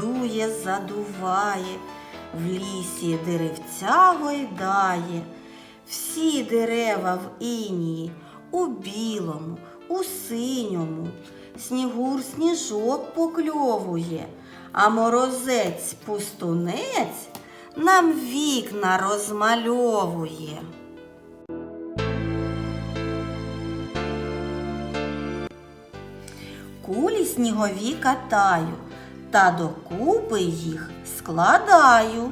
дує, задуває, в лісі деревця гойдає, всі дерева в інії, у білому, у синьому, снігур сніжок покльовує, а морозець пустунець нам вікна розмальовує. Кулі снігові катаю, та докупи їх складаю.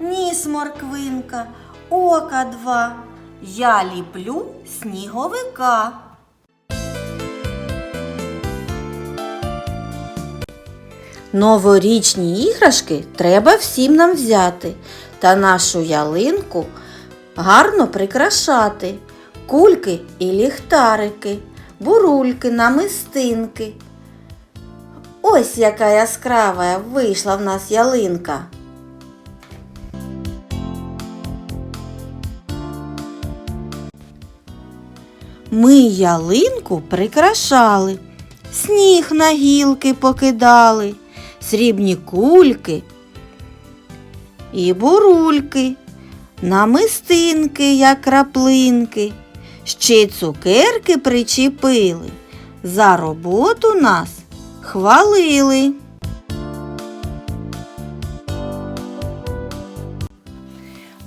Ніс морквинка, ока два, я ліплю сніговика. Новорічні іграшки треба всім нам взяти та нашу ялинку гарно прикрашати. Кульки і ліхтарики, бурульки, намистинки. Ось яка яскрава вийшла в нас ялинка. Ми ялинку прикрашали, сніг на гілки покидали, срібні кульки і бурульки, намистинки, як краплинки, ще й цукерки причепили. За роботу нас хвалили.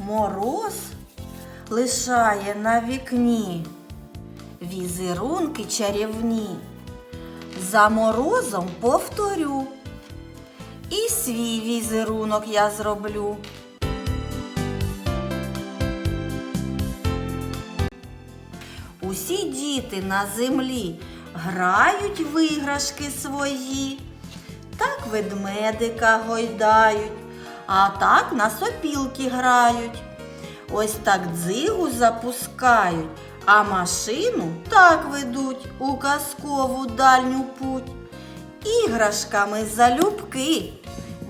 Мороз лишає на вікні візерунки чарівні. За морозом повторю. І свій візерунок я зроблю. Усі діти на землі грають в іграшки свої, так ведмедика гойдають, а так на сопілки грають. Ось так дзигу запускають, а машину так ведуть у казкову дальню путь. Іграшками залюбки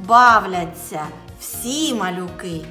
бавляться всі малюки.